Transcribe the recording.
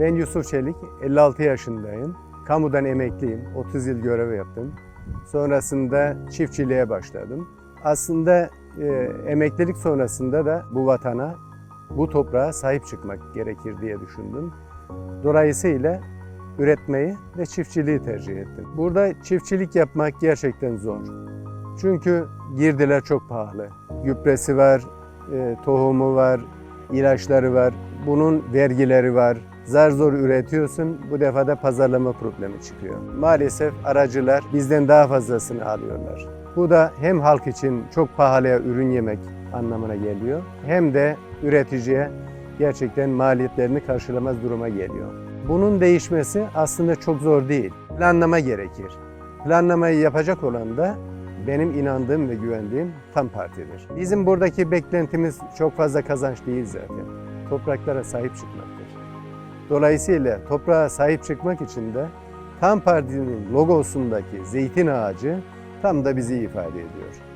Ben Yusuf Çelik, 56 yaşındayım. Kamudan emekliyim, 30 yıl görev yaptım. Sonrasında çiftçiliğe başladım. Aslında e, emeklilik sonrasında da bu vatana, bu toprağa sahip çıkmak gerekir diye düşündüm. Dolayısıyla üretmeyi ve çiftçiliği tercih ettim. Burada çiftçilik yapmak gerçekten zor. Çünkü girdiler çok pahalı. Gübresi var, e, tohumu var, ilaçları var, bunun vergileri var. Zar zor üretiyorsun, bu defa da pazarlama problemi çıkıyor. Maalesef aracılar bizden daha fazlasını alıyorlar. Bu da hem halk için çok pahalıya ürün yemek anlamına geliyor, hem de üreticiye gerçekten maliyetlerini karşılamaz duruma geliyor. Bunun değişmesi aslında çok zor değil. Planlama gerekir. Planlamayı yapacak olan da benim inandığım ve güvendiğim tam partidir. Bizim buradaki beklentimiz çok fazla kazanç değil zaten. Topraklara sahip çıkmaktır. Dolayısıyla toprağa sahip çıkmak için de tam partinin logosundaki zeytin ağacı tam da bizi ifade ediyor.